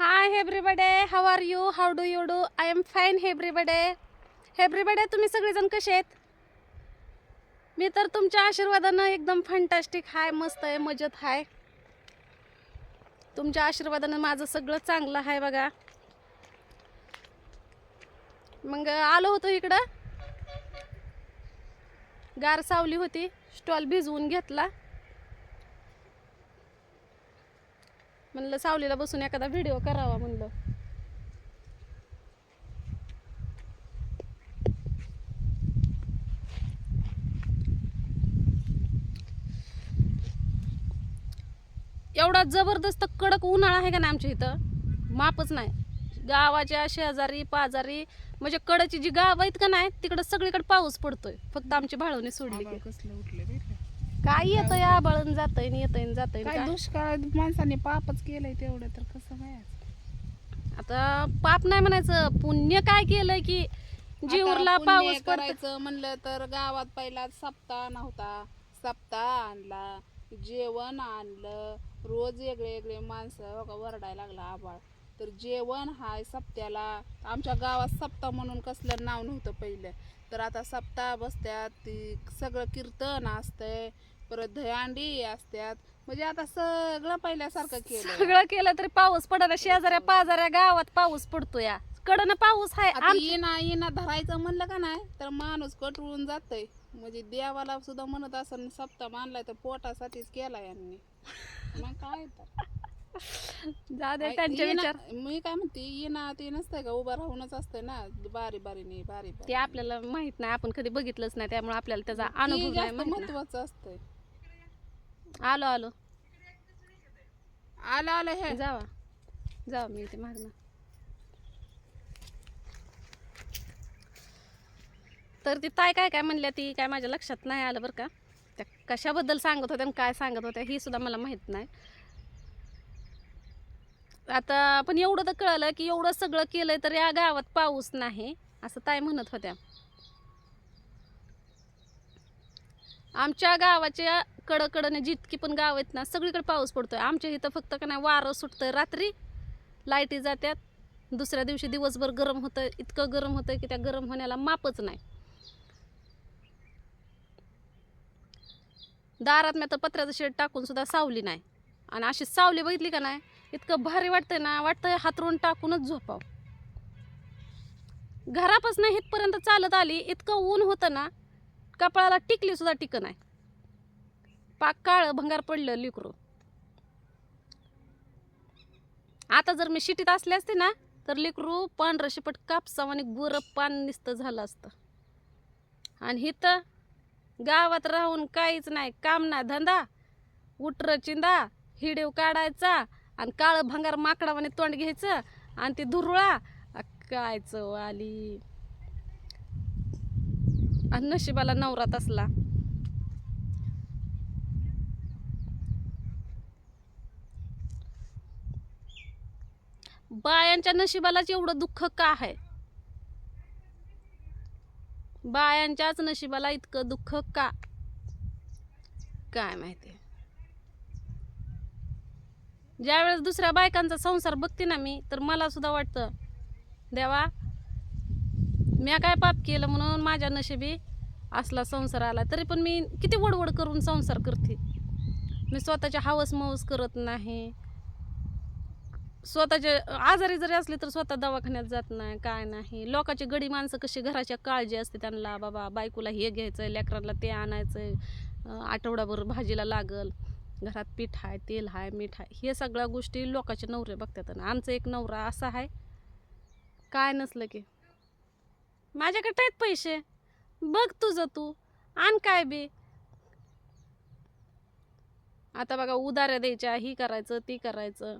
Hi everybody how are you how do you do I am fine everybody everybody तुम्ही सगळेजण कसे आहेत? मी तर तुमच्या आशीर्वादानं एकदम फंटास्टिक हाय मस्त आहे मजेत हाय. तुमच्या आशीर्वादानं माझं सगळं चांगलं आहे बघा. मग आलो होतो इकडं. गार सावली होती स्टॉल भिजवून घेतला. म्हणलं सावलीला बसून एखादा व्हिडिओ करावा म्हणलं. एवढा जबरदस्त कडक उन्हाळा आहे का नाही आमच्या इथं? मापच नाही. गावाच्या शेजारी पाजारी म्हणजे कडची जी गाव आहेत का नाही तिकडं सगळीकडे पाऊस पडतोय. फक्त आमची भाळवणी सोडली कसलं काय येतंय आबाळून जातंय येतंय जातंय काय काय? दुष्काळ माणसाने पापच केलंय तेवढं तर कसं काय आता पाप नाही म्हणायचं पुण्य काय केलंय की जीवरला पाऊस पडतो करायचं म्हणलं तर गावात पहिला सप्ताह नव्हता. सप्ताह आणला जेवण आणलं. रोज वेगळे वेगळे माणसं हो वरडायला लागला आबाळ. तर जेवण हाय सप्त्याला. आमच्या गावात सप्ताह म्हणून कसलं नाव नव्हतं पहिलं. तर आता सप्ताह बसत्यात ती सगळं कीर्तन असतंय. परत दहीहंडी असत्यात. म्हणजे आता सगळं पहिल्यासारखं केलं सगळं केलं तरी पाऊस पडणार शेजाऱ्या पाजाऱ्या गावात पाऊस पडतो या कडनं पाऊस आहे आता येणा येणा धरायचं म्हणलं का नाही तर माणूस कटळून जातय. म्हणजे देवाला सुद्धा म्हणत असं सप्ताह मानलाय तर पोटासाठीच केला यांनी. मग काय तर. जा दे त्यांचे येणा- विचार. मी काय म्हणते येणा ते नसतंय का उभं राहूनच असतंय ना बारी बारीने बारी ते बारी आपल्याला माहीत नाही आपण कधी बघितलंच नाही त्यामुळे आपल्याला त्याचा अनुभव नाही जास्त माहीत ना. महत्वाचं असतंय. आलो आलो. आलं आलं हे. जावा. जावा मी ते मागणं. तर ती ताय काय काय म्हणल्या ती काय माझ्या लक्षात नाही आलं बरं का. त्या कशाबद्दल सांगत होत्या आणि काय सांगत होत्या ही सुद्धा मला माहीत नाही. आता पण एवढं तर कळलं की एवढं सगळं केलंय तर या गावात पाऊस नाही असं ताई म्हणत होत्या. आमच्या गावाच्या कडकडने जितकी पण गाव आहेत ना सगळीकडे पाऊस पडतोय. आमच्या इथं फक्त का नाही वारं सुटतंय. रात्री लाईटी जात्यात. दुसऱ्या दिवशी दिवसभर गरम होतं इतकं गरम होतं की त्या गरम होण्याला मापच नाही. दारात मी तर पत्र्याचं शेड टाकून सुद्धा सावली नाही. आणि अशी सावली बघितली का नाही इतकं भारी वाटतंय ना वाटतंय हातरून टाकूनच झोपाव. घरापासून इथपर्यंत चालत आली इतकं ऊन होतं ना कपाळाला टिकली सुद्धा टिक नाही. पाक काळ भंगार पडलं लिकरू. आता जर मी शिटीत असले असते ना तर लिकरू पांढरं शिपट कापसाव आणि गुरं पान निस्त झालं असतं. आणि इथं गावात राहून काहीच नाही काम नाही धंदा उटर चिंदा हिडीव काढायचा आणि काळं भंगार माकडावाने तोंड घ्यायचं आणि ती धुरुळा काय चव आली. आणि नशिबाला नवरात असला बायांच्या नशिबालाच एवढं दुःख का आहे? बायांच्याच नशिबाला इतकं दुःख का? काय माहिती? ज्यावेळेस दुसऱ्या बायकांचा संसार बघते ना मी तर मला सुद्धा वाटतं देवा मी काय पाप केलं म्हणून माझ्या नशिबी असला संसार आला तरी पण मी किती वडवड करून संसार करते. मी स्वतःच्या हवस मवस करत नाही स्वतःचे आजारी जरी असले तर स्वतः दवाखान्यात जात नाही काय नाही. लोकांची गडी माणसं कशी घराच्या काळजी असते त्यांना बाबा बायकोला हे घ्यायचं लेकरांना ते आणायचं आहे आठवडाभर भाजीला लागल घरात पीठ आहे तेल आहे मीठ आहे हे सगळ्या गोष्टी लोकांचे नवरे बघतात आणि आमचा एक नवरा असा आहे काय नसलं की. माझ्याकडे आहेत पैसे बघ तुझं तू आण काय बी. आता बघा उदाऱ्या द्यायच्या ही करायचं ती करायचं.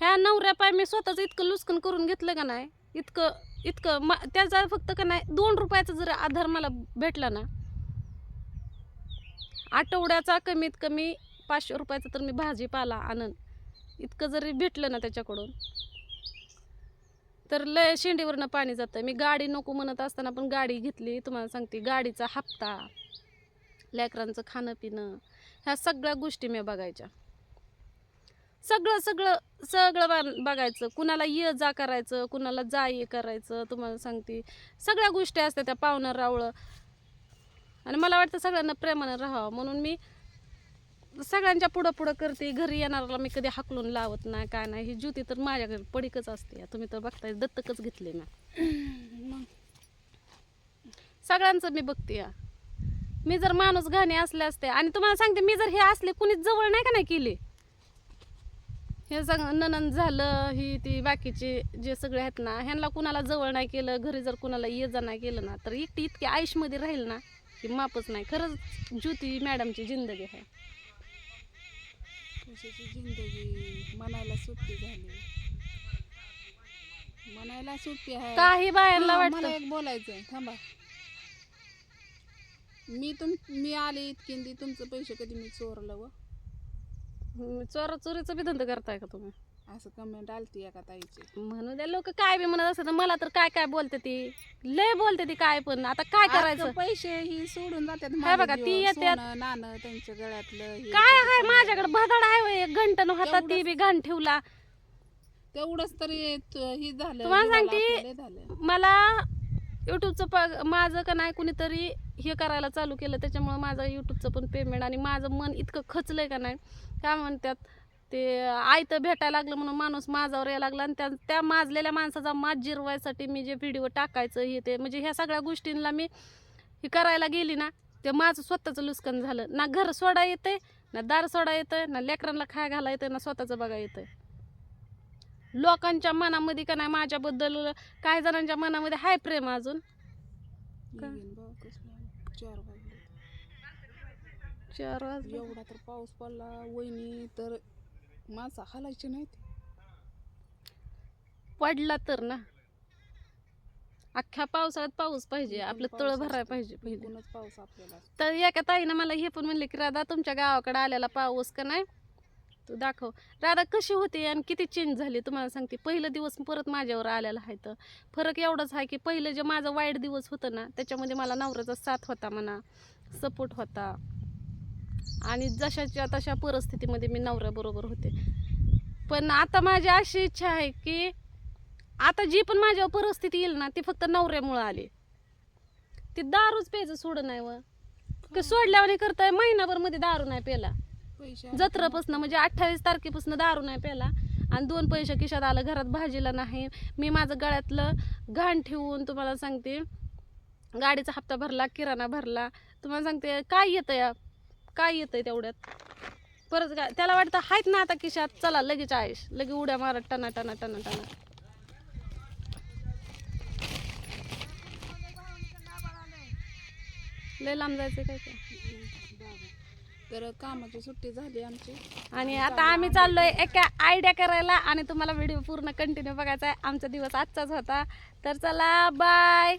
ह्या नवऱ्या पाय मी स्वतःच इतकं लुस्कन करून घेतलं का नाही? इतकं इतकं म त्याचा फक्त का नाही दोन रुपयाचा जर आधार मला भेटला ना आठवड्याचा कमीत कमी पाचशे रुपयाचा तर मी भाजीपाला आणन. इतकं जरी भेटलं ना त्याच्याकडून तर लय शेंडीवरनं पाणी जातं. मी गाडी नको म्हणत असताना पण गाडी घेतली. तुम्हाला सांगते गाडीचा हप्ता लेकरांचं खाणं पिणं ह्या सगळ्या गोष्टी मी बघायच्या. सगळं सगळं सगळं बा- बघायचं. कुणाला ये जा करायचं कुणाला जा ये करायचं तुम्हाला सांगते. सगळ्या गोष्टी असतात त्या पाहुणं रावळं. आणि मला वाटतं सगळ्यांना प्रेमानं राहावं. म्हणून मी सगळ्यांच्या पुढं पुढं करते. घरी येणाऱ्याला मी कधी हाकलून लावत नाही काय नाही. ही ज्युती तर माझ्या घरी पडीकच असते. तुम्ही तर बघताय दत्तकच घेतले ना मग सगळ्यांचं मी बघते या. मी जर माणूस घाणे असले असते आणि तुम्हाला सांगते मी जर हे असले कुणीच जवळ नाही का नाही केली? हे सग ननंद झालं ही ती बाकीचे जे सगळे आहेत ना ह्यांना कुणाला जवळ नाही केलं घरी जर कुणाला ये जा नाही केलं ना तर एकटी इतकी आयुषमध्ये राहील ना की मापच नाही. खरंच ज्योती मॅडमची जिंदगी आहे. कशाची जिंदगी मनाला झाली. मनाला आहे. काही बायांना मला वाटतं. एक बोलायचंय थांबा. मी तुम मी आले इतकिंदी तुमचं पैसे कधी मी चोरलं व? चोरा चोरीचं बी धंदा करताय का तुम्ही? असं कमेंट आलती एका ताईची. म्हणू द्या लोक काय बी म्हणत असतात मला तर काय काय बोलते ती? लय बोलते ती काय पण. आता काय करायचं? पैसे ही सोडून जातात बघा, ती जीवावर. येतात. सोनं, नाणं त्यांच्या गळ्यातलं हे काय आहे माझ्याकडे भदाड आहे होय, एक घंटन होता ती. बी घाण ठेवला. तेवढंच तरी त- ही झालं तुम्हाला जीवाला सांगते, लय झालं. मला युट्यूबचं प माझं का नाही कुणीतरी हे करायला चालू केलं त्याच्यामुळं माझं युट्यूबचं पण पेमेंट आणि माझं मन इतकं खचलं आहे का नाही? काय म्हणतात ते आयतं भेटायला लागलं म्हणून माणूस माझावर यायला लागला आणि त्या त्या माजलेल्या माणसाचा माज जिरवायसाठी मी जे व्हिडिओ टाकायचं हे ते म्हणजे ह्या सगळ्या गोष्टींना मी हे करायला गेली ना ते माझं स्वतःचं लुस्कन झालं. ना घर सोडा येते ना दार सोडा येतं ना लेकरांना खाय घाला येतं ना स्वतःचं बघा येतं लोकांच्या मनामध्ये का नाही माझ्याबद्दल काही जणांच्या मनामध्ये हाय प्रेम अजून? का? चार वाजले. चार वाजले. एवढा तर पाऊस पडला वहिनी तर माणसं हालायची नाहीत. पडला तर ना. अख्ख्या पावसाळ्यात पाऊस पाहिजे आपलं तळ भरायला. पाहिजे पहिले. पाऊस आपल्याला. तर एका ताईनं मला हे पण म्हणले की राधा तुमच्या गावाकडे आलेला पाऊस का नाही? तू दाखव. राधा कशी होती आणि किती चेंज झाली तुम्हाला सांगते. पहिलं दिवस परत माझ्यावर आलेला आहे तर. फरक एवढाच आहे की पहिलं जे माझं वाईट दिवस होतं ना त्याच्यामध्ये मला नवऱ्याचा साथ होता म्हणा सपोर्ट होता. आणि जशाच्या तशा परिस्थितीमध्ये मी नवऱ्याबरोबर होते. पण आता माझी अशी इच्छा आहे की आता जी पण माझ्यावर परिस्थिती येईल ना ती फक्त नवऱ्यामुळं आली. ती दारूच प्यायचं सोडं नाही व. की? सोडल्यावर करताय महिनाभरमध्ये दारू नाही प्याला आले जत्रापासून म्हणजे अठ्ठावीस तारखेपासून दारू नाही प्याला आणि दोन पैसे खिशात आलं घरात भाजीला नाही. मी माझं गळ्यातलं घाण ठेवून तुम्हाला सांगते. गाडीचा हप्ता भरला किराणा भरला. तुम्हाला सांगते काय येतं या? काय येतंय तेवढ्यात? परत काय त्याला वाटतं आहेत ना आता खिशात चला लगेच आयुष लगे उड्या मारत टना टना टना टना लय लांब जायचं काय काय तर कामाची सुट्टी झाली आमची. आणि आता आम्ही चाललोय एका आयडिया करायला आणि तुम्हाला व्हिडिओ पूर्ण कंटिन्यू बघायचा आहे. आमचा दिवस आजचाच होता. तर चला बाय